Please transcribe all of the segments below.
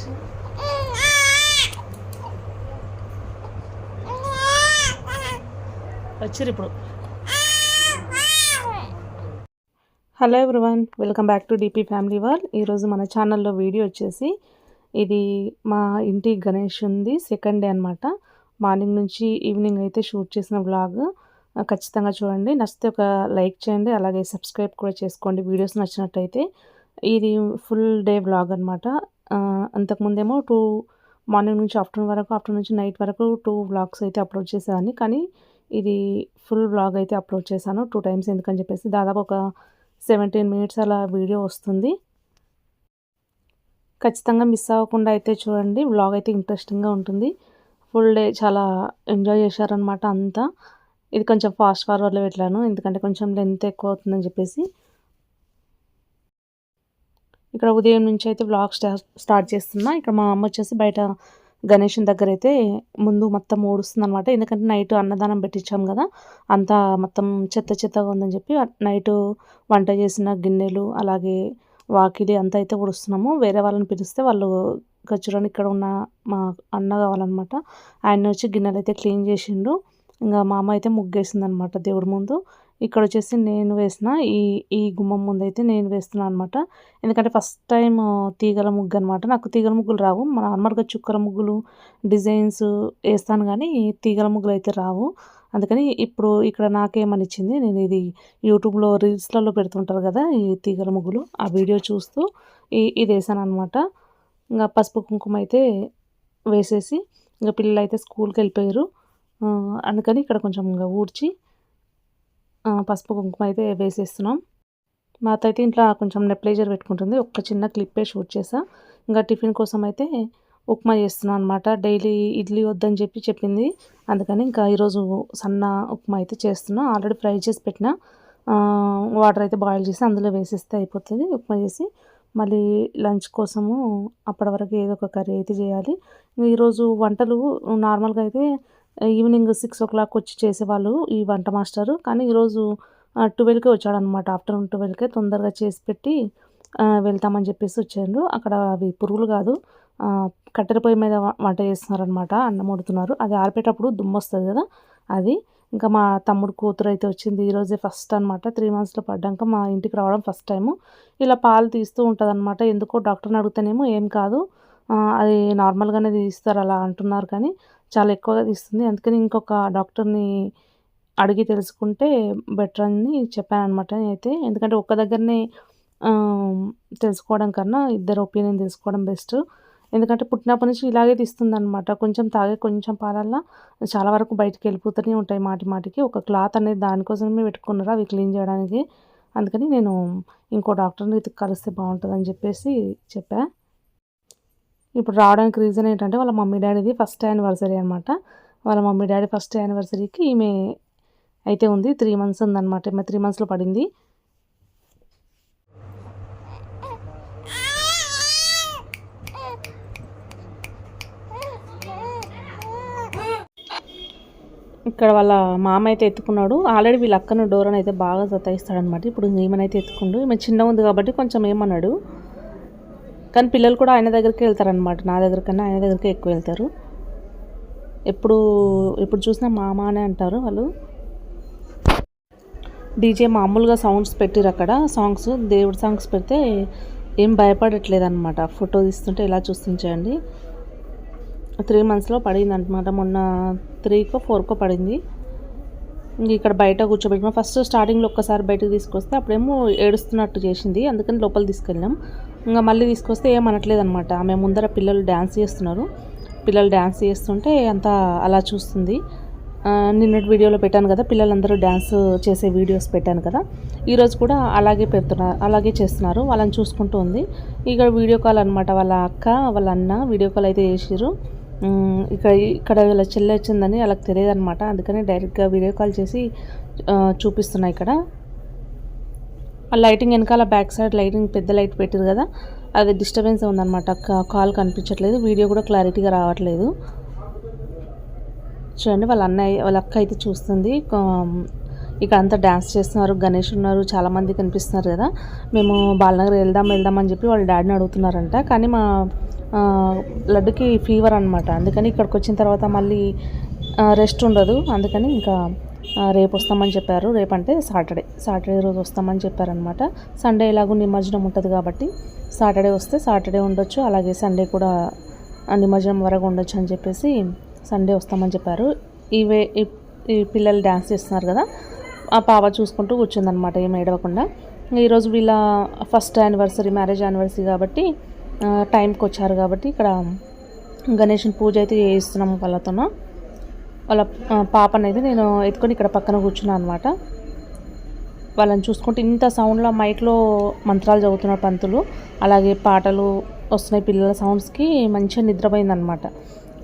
వచ్చి వచ్చారు ఇప్పుడు. Hello everyone welcome back to DP family wall ఈరోజు మన ఛానల్లో వీడియో వచ్చేసి ఇది మా ఇంటి గణేష్ ఉంది సెకండ్ డే అనమాట మార్నింగ్ నుంచి ఈవినింగ్ అయితే షూట్ చేసిన వ్లాగ్. ఖచ్చితంగా చూడండి. నచ్చితే ఒక లైక్ చేయండి అలాగే సబ్స్క్రైబ్ కూడా చేసుకోండి. వీడియోస్ నచ్చినట్టయితే ఇది ఫుల్ డే వ్లాగ్ అనమాట అంతకుముందేమో టూ మార్నింగ్ నుంచి ఆఫ్టర్నూన్ వరకు ఆఫ్టర్నూన్ నుంచి నైట్ వరకు టూ వ్లాగ్స్ అయితే అప్లోడ్ చేసేదాన్ని. కానీ ఇది ఫుల్ వ్లాగ్ అయితే అప్లోడ్ చేశాను టూ టైమ్స్ ఎందుకని చెప్పేసి. దాదాపు ఒక సెవెంటీన్ మినిట్స్ అలా వీడియో వస్తుంది. ఖచ్చితంగా మిస్ అవ్వకుండా అయితే చూడండి. వ్లాగ్ అయితే ఇంట్రెస్టింగ్గా ఉంటుంది. ఫుల్ డే చాలా ఎంజాయ్ చేశారనమాట అంతా. ఇది కొంచెం ఫాస్ట్ ఫార్వర్డ్లో పెట్టాను. ఎందుకంటే కొంచెం లెంత్ ఎక్కువ అవుతుందని చెప్పేసి. ఇక్కడ ఉదయం నుంచి అయితే వ్లాగ్ స్టార్ట్ చేస్తున్నా. ఇక్కడ మా అమ్మ వచ్చేసి బయట గణేషన్ దగ్గర అయితే ముందు మొత్తం ఊడుస్తుంది అనమాట ఎందుకంటే నైట్ అన్నదానం పెట్టించాం కదా. అంతా మొత్తం చెత్త చెత్తగా ఉందని చెప్పి నైట్ వంట చేసిన గిన్నెలు అలాగే వాకిలి అంతా అయితే ఊడుస్తున్నాము. వేరే వాళ్ళని పిలిస్తే వాళ్ళు గచ్చురని ఇక్కడ ఉన్న మా అన్న కావాలన్నమాట. ఆయన వచ్చి గిన్నెలు అయితే క్లీన్ చేసిండు. ఇంకా మా అమ్మ అయితే ముగ్గేసింది అనమాట దేవుడి ముందు. ఇక్కడ వచ్చేసి నేను వేసిన ఈ ఈ గుమ్మం ముందు అయితే నేను వేస్తున్నాను అనమాట ఎందుకంటే ఫస్ట్ టైం తీగల ముగ్గు అనమాట నాకు తీగల ముగ్గులు రావు. నార్మల్గా చుక్కల ముగ్గులు డిజైన్స్ వేస్తాను కానీ తీగల ముగ్గులు అయితే రావు. అందుకని ఇప్పుడు ఇక్కడ నాకేమనిచ్చింది నేను ఇది యూట్యూబ్లో రీల్స్లలో పెడుతుంటారు కదా ఈ తీగల ముగ్గులు ఆ వీడియో చూస్తూ ఈ ఇది వేసాను అనమాట ఇంకా పసుపు కుంకుమ అయితే వేసేసి ఇంకా పిల్లలు అయితే స్కూల్కి వెళ్ళిపోయారు. అందుకని ఇక్కడ కొంచెం ఇంకా ఊడ్చి పసుపు కుంకుమ అయితే వేసేస్తున్నాం. మా అత్త అయితే ఇంట్లో కొంచెం నెప్లేజర్ పెట్టుకుంటుంది. ఒక చిన్న క్లిప్పే షూట్ చేసా. ఇంకా టిఫిన్ కోసం అయితే ఉప్మా చేస్తున్నాను అనమాట డైలీ ఇడ్లీ వద్దని చెప్పి చెప్పింది. అందుకని ఇంకా ఈరోజు సన్న ఉప్మా అయితే చేస్తున్నా. ఆల్రెడీ ఫ్రై చేసి పెట్టిన. వాటర్ అయితే బాయిల్ చేసి అందులో వేసేస్తే అయిపోతుంది. ఉప్మా చేసి మళ్ళీ లంచ్ కోసము అప్పటి వరకు ఏదో ఒక కర్రీ అయితే చేయాలి. ఈరోజు వంటలు నార్మల్గా అయితే ఈవినింగ్ సిక్స్ ఓ క్లాక్ వచ్చి చేసేవాళ్ళు ఈ వంట మాస్టరు. కానీ ఈరోజు ట్వెల్వ్కే వచ్చాడనమాట ఆఫ్టర్నూన్ ట్వెల్వ్కే తొందరగా చేసి పెట్టి వెళ్తామని చెప్పేసి వచ్చారు అక్కడ అవి పురుగులు కాదు కట్టెల పొయ్యి మీద వంట చేస్తున్నారనమాట అన్నం వండుతున్నారు. అది ఆరిపేటప్పుడు దుమ్ము వస్తుంది కదా అది. ఇంకా మా తమ్ముడు కూతురు అయితే వచ్చింది ఈరోజే ఫస్ట్ అనమాట త్రీ మంత్స్లో పడ్డాక మా ఇంటికి రావడం ఫస్ట్ టైము. ఇలా పాలు తీస్తూ ఉంటుంది అనమాట ఎందుకో డాక్టర్ని అడుగుతానేమో ఏం కాదు. అది నార్మల్గానే తీస్తారు అలా అంటున్నారు కానీ చాలా ఎక్కువగా తీస్తుంది. అందుకని ఇంకొక డాక్టర్ని అడిగి తెలుసుకుంటే బెటర్ అని చెప్పాను అనమాట అయితే ఎందుకంటే ఒక్క దగ్గరనే తెలుసుకోవడం కన్నా ఇద్దరు ఒపీనియన్ తెలుసుకోవడం బెస్ట్. ఎందుకంటే పుట్టినప్పటి నుంచి ఇలాగే తీస్తుంది అనమాట కొంచెం తాగే కొంచెం పాలల్లా చాలా వరకు బయటికి వెళ్ళిపోతూనే ఉంటాయి మాటి మాటికి. ఒక క్లాత్ అనేది దానికోసమే పెట్టుకున్నారు? అవి క్లీన్ చేయడానికి. అందుకని నేను ఇంకో డాక్టర్ని కలిస్తే బాగుంటుందని చెప్పేసి చెప్పా. ఇప్పుడు రావడానికి రీజన్ ఏంటంటే వాళ్ళ మమ్మీ డాడీది ఫస్ట్ యానివర్సరీ అనమాట వాళ్ళ మమ్మీ డాడీ ఫస్ట్ యానివర్సరీకి ఈమె అయితే ఉంది త్రీ మంత్స్ ఉందన్నమాట. ఈమె త్రీ మంత్స్లో పడింది. ఇక్కడ వాళ్ళ మామ అయితే ఎత్తుకున్నాడు. ఆల్రెడీ వీళ్ళ అక్కను డోర్ అయితే బాగా సతాయిస్తాడనమాట ఇప్పుడు ఈమెనైతే ఎత్తుకుండు. ఈమె చిన్న ఉంది కాబట్టి కొంచెం ఏమన్నాడు. కానీ పిల్లలు కూడా ఆయన దగ్గరికి వెళ్తారనమాట నా దగ్గర కన్నా ఆయన దగ్గరికి ఎక్కువ వెళ్తారు. ఎప్పుడు ఎప్పుడు చూసినా మామ అనే అంటారు వాళ్ళు. డీజే మామూలుగా సౌండ్స్ పెట్టిరు అక్కడ. సాంగ్స్ దేవుడి సాంగ్స్ పెడితే ఏం భయపడట్లేదు అనమాట ఫోటో తీస్తుంటే ఇలా చూస్తుంచేయండి. త్రీ మంత్స్లో పడింది అనమాట మొన్న త్రీకో ఫోర్కో పడింది. ఇంక ఇక్కడ బయట కూర్చోబెట్టిన. ఫస్ట్ స్టార్టింగ్లో ఒక్కసారి బయటకు తీసుకొస్తే అప్పుడేమో ఏడుస్తున్నట్టు చేసింది. అందుకని లోపల తీసుకెళ్ళాం ఇంకా మళ్ళీ తీసుకొస్తే ఏమనట్లేదు అనమాట ఆమె ముందర పిల్లలు డ్యాన్స్ చేస్తున్నారు. పిల్లలు డ్యాన్స్ చేస్తుంటే అంతా అలా చూస్తుంది. నిన్నటి వీడియోలో పెట్టాను కదా పిల్లలందరూ డ్యాన్స్ చేసే వీడియోస్ పెట్టాను కదా. ఈరోజు కూడా అలాగే పెడుతున్నారు అలాగే చేస్తున్నారు. వాళ్ళని చూసుకుంటూ ఉంది. ఇక్కడ వీడియో కాల్ అనమాట వాళ్ళ అక్క వాళ్ళ అన్న వీడియో కాల్ అయితే చేసారు ఇక్కడ ఇక్కడ ఇలా చెల్లె వచ్చిందని వాళ్ళకి తెలియదు అనమాట అందుకని డైరెక్ట్గా వీడియో కాల్ చేసి చూపిస్తున్నాయి ఇక్కడ. ఆ లైటింగ్ వెనకాల బ్యాక్ సైడ్ లైటింగ్ పెద్ద లైట్ పెట్టారు కదా అది డిస్టర్బెన్స్ ఉందన్నమాట. కాల్ కనిపించట్లేదు వీడియో కూడా క్లారిటీగా రావట్లేదు. చూడండి వాళ్ళ అన్నయ్య వాళ్ళ అక్క అయితే చూస్తుంది. ఇక్కడ అంతా డ్యాన్స్ చేస్తున్నారు గణేష్ ఉన్నారు చాలామంది కనిపిస్తున్నారు కదా. మేము బాలనగర్ వెళ్దాం వెళ్దాం అని చెప్పి వాళ్ళ డాడీని అడుగుతున్నారంట. కానీ మా లడ్డుకి ఫీవర్ అనమాట అందుకని ఇక్కడికి వచ్చిన తర్వాత మళ్ళీ రెస్ట్ ఉండదు. అందుకని ఇంకా రేపు వస్తామని చెప్పారు. రేపు అంటే సాటర్డే. సాటర్డే రోజు వస్తామని చెప్పారనమాట సండే ఎలాగో నిమజ్జనం ఉంటుంది కాబట్టి సాటర్డే వస్తే సాటర్డే ఉండొచ్చు. అలాగే సండే కూడా నిమజ్జనం వరకు ఉండొచ్చు అని చెప్పేసి సండే వస్తామని చెప్పారు. ఇవే ఈ- ఈ పిల్లలు డ్యాన్స్ చేస్తున్నారు కదా ఆ పాప చూసుకుంటూ కూర్చుందనమాట ఏం ఏడవకుండా. ఈరోజు వీళ్ళ ఫస్ట్ యానివర్సరీ మ్యారేజ్ యానివర్సరీ కాబట్టి టైంకి వచ్చారు కాబట్టి ఇక్కడ గణేషుని పూజ అయితే చేయిస్తున్నాము వాళ్ళతోన. వాళ్ళ పాప పాపనైతే నేను ఎత్తుకొని ఇక్కడ పక్కన కూర్చున్నాను అనమాట వాళ్ళని చూసుకుంటే ఇంత సౌండ్లో మైక్లో మంత్రాలు చదువుతున్నారు పంతులు అలాగే పాటలు వస్తున్నాయి పిల్లల సౌండ్స్కి మంచిగా నిద్రపోయిందనమాట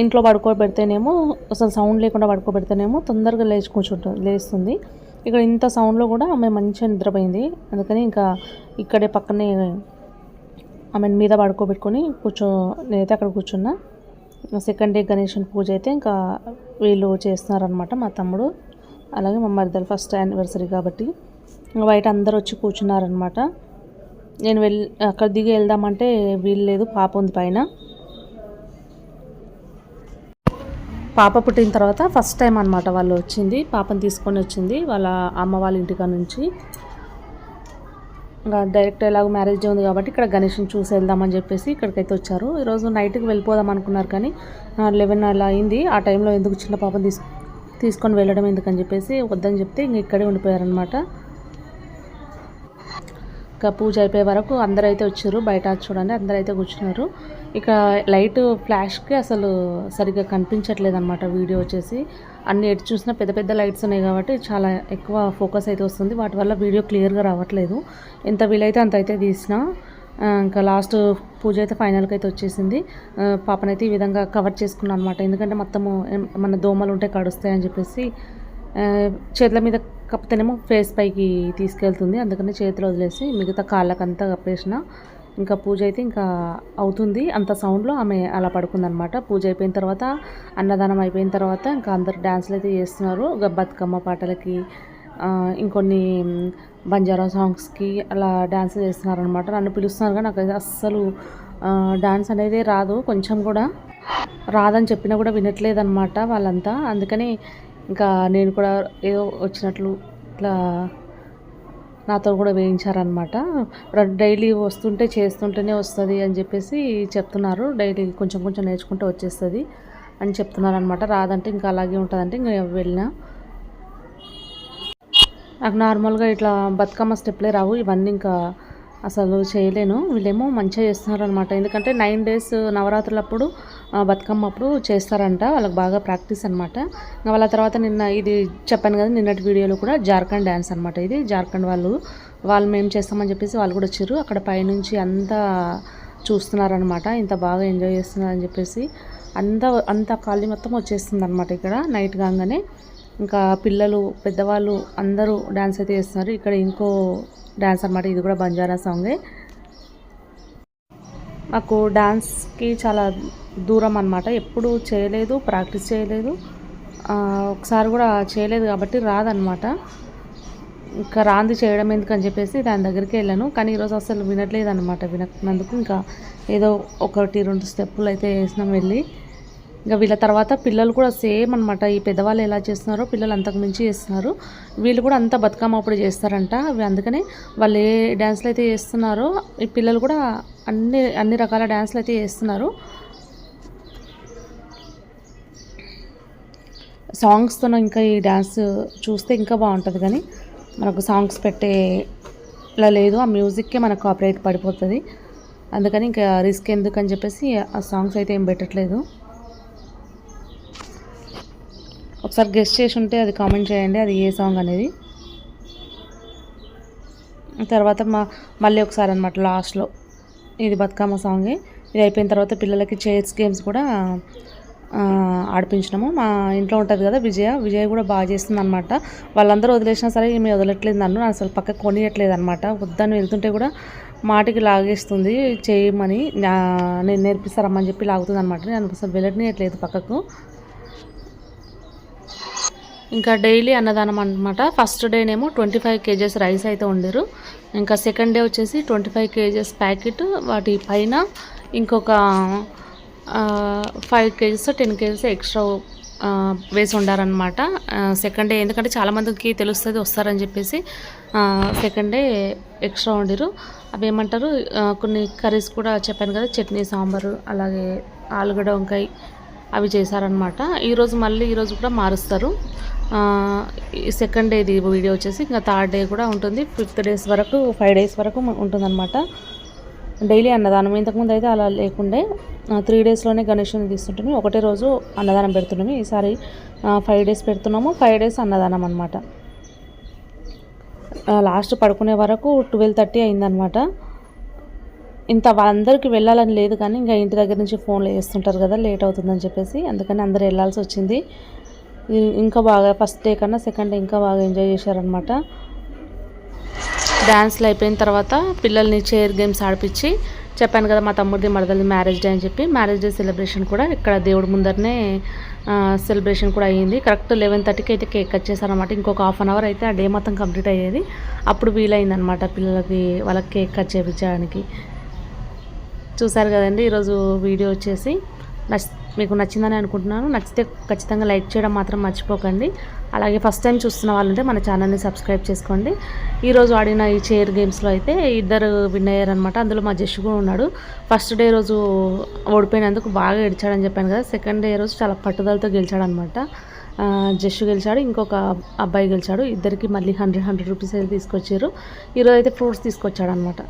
ఇంట్లో పడుకోబెడితేనేమో అసలు సౌండ్ లేకుండా పడుకోబెడితేనేమో తొందరగా లేచి కూర్చుంటుంది లేస్తుంది. ఇక్కడ ఇంత సౌండ్లో కూడా ఆమె మంచిగా నిద్రపోయింది. అందుకని ఇంకా ఇక్కడే పక్కనే ఆమెను మీద పడుకోబెట్టుకొని కూర్చో నేనైతే అక్కడ కూర్చున్నా. సెకండ్ డే గణేషన్ పూజ అయితే ఇంకా వీళ్ళు చేస్తున్నారనమాట మా తమ్ముడు. అలాగే మా మరిదలు ఫస్ట్ యానివర్సరీ కాబట్టి బయట అందరు వచ్చి కూర్చున్నారనమాట నేను వెళ్ళి అక్కడ దిగి వెళ్దామంటే వీలు లేదు పాప ఉంది పైన. పాప పుట్టిన తర్వాత ఫస్ట్ టైం అనమాట వాళ్ళు వచ్చింది. పాపను తీసుకొని వచ్చింది వాళ్ళ అమ్మ వాళ్ళ ఇంటికా నుంచి. ఇంకా డైరెక్ట్ ఎలాగో మ్యారేజ్ ఉంది కాబట్టి ఇక్కడ గణేష్ని చూసి వెళ్దామని చెప్పేసి ఇక్కడికైతే వచ్చారు. ఈరోజు నైట్కి వెళ్ళిపోదాం అనుకున్నారు కానీ లెవెన్ అలా అయింది. ఆ టైంలో ఎందుకు చిన్న పాప తీసు తీసుకొని వెళ్ళడం ఎందుకని చెప్పేసి వద్దని చెప్తే ఇంక ఇక్కడే ఉండిపోయారనమాట ఇంకా పూజ అయిపోయే వరకు అందరూ అయితే వచ్చారు. బయట చూడండి అందరూ అయితే కూర్చున్నారు. ఇక లైట్ ఫ్లాష్కి అసలు సరిగ్గా కనిపించట్లేదు అనమాట వీడియో వచ్చేసి. అన్ని ఎటు చూసినా పెద్ద పెద్ద లైట్స్ ఉన్నాయి కాబట్టి చాలా ఎక్కువ ఫోకస్ అయితే వస్తుంది. వాటి వల్ల వీడియో క్లియర్గా రావట్లేదు. ఎంత వీలైతే అంత అయితే తీసిన ఇంకా లాస్ట్ పూజ అయితే ఫైనల్కి అయితే వచ్చేసింది. పాపనైతే ఈ విధంగా కవర్ చేసుకున్నాను అనమాట ఎందుకంటే మొత్తము మన దోమలు ఉంటే కడుస్తాయని చెప్పేసి చేతుల మీద కప్పితేనేమో ఫేస్ పైకి తీసుకెళ్తుంది. అందుకని చేతిలో వదిలేసి మిగతా కాళ్ళకంతా కప్పేసిన ఇంకా పూజ అయితే ఇంకా అవుతుంది. అంత సౌండ్లో ఆమె అలా పడుకుందనమాట పూజ అయిపోయిన తర్వాత అన్నదానం అయిపోయిన తర్వాత ఇంకా అందరు డ్యాన్స్లు అయితే చేస్తున్నారు. బతుకమ్మ పాటలకి ఇంకొన్ని బంజారా సాంగ్స్కి అలా డ్యాన్స్ చేస్తున్నారనమాట నన్ను పిలుస్తున్నారు కానీ నాకు అస్సలు డ్యాన్స్ అనేది రాదు. కొంచెం కూడా రాదని చెప్పినా కూడా వినట్లేదు అనమాట వాళ్ళంతా. అందుకని ఇంకా నేను కూడా ఏదో వచ్చినట్లు ఇట్లా నాతో కూడా వేయించారనమాట డైలీ వస్తుంటే చేస్తుంటేనే వస్తుంది అని చెప్పేసి చెప్తున్నారు. డైలీ కొంచెం కొంచెం నేర్చుకుంటే వచ్చేస్తుంది అని చెప్తున్నారు అనమాట రాదంటే ఇంకా అలాగే ఉంటుందంటే ఇంకా వెళ్ళినా. నాకు నార్మల్గా ఇట్లా బతుకమ్మ స్టెప్లే రావు. ఇవన్నీ ఇంకా అసలు చేయలేను. వీళ్ళేమో మంచిగా చేస్తున్నారు అనమాట ఎందుకంటే నైన్ డేస్ నవరాత్రులప్పుడు బతుకమ్మ అప్పుడు చేస్తారంట. వాళ్ళకి బాగా ప్రాక్టీస్ అనమాట వాళ్ళ తర్వాత నిన్న ఇది చెప్పాను కదా నిన్నటి వీడియోలో కూడా జార్ఖండ్ డ్యాన్స్ అనమాట ఇది. జార్ఖండ్ వాళ్ళు వాళ్ళు మేము చేస్తామని చెప్పేసి వాళ్ళు కూడా వచ్చారు. అక్కడ పైనుంచి అంతా చూస్తున్నారనమాట ఇంత బాగా ఎంజాయ్ చేస్తున్నారని చెప్పేసి. అంత అంత ఖాళీ మొత్తం వచ్చేస్తుంది అనమాట ఇక్కడ. నైట్ కాగానే ఇంకా పిల్లలు పెద్దవాళ్ళు అందరూ డ్యాన్స్ అయితే చేస్తున్నారు. ఇక్కడ ఇంకో డ్యాన్స్ అనమాట ఇది కూడా బంజారా సాంగే. నాకు డాన్స్కి చాలా దూరం అనమాట ఎప్పుడు చేయలేదు ప్రాక్టీస్ చేయలేదు. ఒకసారి కూడా చేయలేదు కాబట్టి రాదనమాట ఇంకా రాంది చేయడం ఎందుకని చెప్పేసి దాని దగ్గరికి వెళ్ళాను. కానీ ఈరోజు అసలు వినట్లేదు అనమాట వినకున్నందుకు ఇంకా ఏదో ఒకటి రెండు స్టెప్పులు అయితే వేసినాం వెళ్ళి. ఇంకా వీళ్ళ తర్వాత పిల్లలు కూడా సేమ్ అనమాట ఈ పెద్దవాళ్ళు ఎలా చేస్తున్నారో పిల్లలు అంతకు మించి చేస్తున్నారు. వీళ్ళు కూడా అంత బతుకమ్మ అప్పుడు చేస్తారంట. అవి అందుకనే వాళ్ళు ఏ డ్యాన్స్లు అయితే చేస్తున్నారో ఈ పిల్లలు కూడా అన్ని అన్ని రకాల డ్యాన్స్లు అయితే చేస్తున్నారు. సాంగ్స్తో ఇంకా ఈ డ్యాన్స్ చూస్తే ఇంకా బాగుంటుంది కానీ మనకు సాంగ్స్ పెట్టేలా లేదు. ఆ మ్యూజిక్కే మనకు కాపరేట్ పడిపోతుంది. అందుకని ఇంకా రిస్క్ ఎందుకు అని చెప్పేసి ఆ సాంగ్స్ అయితే ఏం పెట్టట్లేదు. ఒకసారి గెస్ట్ చేసి ఉంటే అది కామెంట్ చేయండి అది ఏ సాంగ్ అనేది. తర్వాత మా మళ్ళీ ఒకసారి అనమాట లాస్ట్లో ఇది బతుకమ్మ సాంగే. ఇది అయిపోయిన తర్వాత పిల్లలకి చైర్స్ గేమ్స్ కూడా ఆడిపించినాము. మా ఇంట్లో ఉంటుంది కదా విజయ విజయ కూడా బాగా చేస్తుంది అనమాట వాళ్ళందరూ వదిలేసినా సరే ఈమె వదలట్లేదు నన్ను అసలు పక్కకు కొనియట్లేదు అనమాట వద్దని వెళ్తుంటే కూడా మాటికి లాగేస్తుంది చేయమని నా- నేను నేర్పిస్తారమ్మని చెప్పి లాగుతుంది అనమాట నేను అసలు వెళ్ళట్లేదు పక్కకు. ఇంకా డైలీ అన్నదానం అనమాట ఫస్ట్ డేనేమో ట్వంటీ ఫైవ్ కేజెస్ రైస్ అయితే వండారు. ఇంకా సెకండ్ డే వచ్చేసి ట్వంటీ ఫైవ్ కేజెస్ ప్యాకెట్ వాటి పైన ఇంకొక five kgs ten kgs extra వేసి ఉండారనమాట సెకండ్ డే ఎందుకంటే చాలామందికి తెలుస్తుంది వస్తారని చెప్పేసి సెకండ్ డే ఎక్స్ట్రా వండిరు. అవి ఏమంటారు? కొన్ని కర్రీస్ కూడా చెప్పాను కదా చట్నీ సాంబారు అలాగే ఆలుగడ్డ వంకాయ అవి చేశారనమాట ఈరోజు మళ్ళీ ఈరోజు కూడా మారుస్తారు. సెకండ్ డేది వీడియో వచ్చేసి ఇంకా థర్డ్ డే కూడా ఉంటుంది. ఫిఫ్త్ డేస్ వరకు ఫైవ్ డేస్ వరకు ఉంటుందన్నమాట. డైలీ అన్నదానం. ఇంతకుముందు అయితే అలా లేకుండే. త్రీ డేస్లోనే గణేషుని తీస్తుంటాము ఒకటే రోజు అన్నదానం పెడుతున్నాము. ఈసారి ఫైవ్ డేస్ పెడుతున్నాము. ఫైవ్ డేస్ అన్నదానం అనమాట లాస్ట్ పడుకునే వరకు ట్వెల్వ్ థర్టీ అయిందనమాట ఇంత అందరికీ వెళ్ళాలని లేదు కానీ ఇంకా ఇంటి దగ్గర నుంచి ఫోన్లు వేస్తుంటారు కదా లేట్ అవుతుందని చెప్పేసి. అందుకని అందరు వెళ్ళాల్సి వచ్చింది. ఇంకా బాగా ఫస్ట్ డే కన్నా సెకండ్ డే ఇంకా బాగా ఎంజాయ్ చేశారనమాట డ్యాన్స్లు అయిపోయిన తర్వాత పిల్లల్ని చైర్ గేమ్స్ ఆడిపించి చెప్పాను కదా మా తమ్ముడిది మరదది మ్యారేజ్ డే అని చెప్పి. మ్యారేజ్ డే సెలబ్రేషన్ కూడా ఇక్కడ దేవుడి ముందరనే సెలబ్రేషన్ కూడా అయ్యింది. కరెక్ట్ లెవెన్ థర్టీకి అయితే కేక్ కట్ చేశారనమాట ఇంకొక హాఫ్ అన్ అవర్ అయితే ఆ డే మొత్తం కంప్లీట్ అయ్యేది. అప్పుడు వీలైందనమాట పిల్లలకి వాళ్ళకి కేక్ కట్ చేయించడానికి చూసారు కదండి ఈరోజు వీడియో వచ్చేసి నచ్చి మీకు నచ్చిందని అనుకుంటున్నాను. నచ్చితే ఖచ్చితంగా లైక్ చేయడం మాత్రం మర్చిపోకండి. అలాగే ఫస్ట్ టైం చూస్తున్న వాళ్ళుంటే మన ఛానల్ని సబ్స్క్రైబ్ చేసుకోండి. ఈరోజు ఆడిన ఈ చైర్ గేమ్స్లో అయితే ఇద్దరు విన్ అయ్యారనమాట అందులో మా జష్ కూడా ఉన్నాడు. ఫస్ట్ డే రోజు ఓడిపోయినందుకు బాగా ఏడిచాడని చెప్పాను కదా. సెకండ్ డే రోజు చాలా పట్టుదలతో గెలిచాడనమాట ఆ, జష్ గెలిచాడు ఇంకొక అబ్బాయి గెలిచాడు. ఇద్దరికి మళ్ళీ హండ్రెడ్ హండ్రెడ్ రూపీస్ అయితే తీసుకొచ్చారు. ఈరోజు అయితే ఫ్రూట్స్ తీసుకొచ్చాడు అనమాట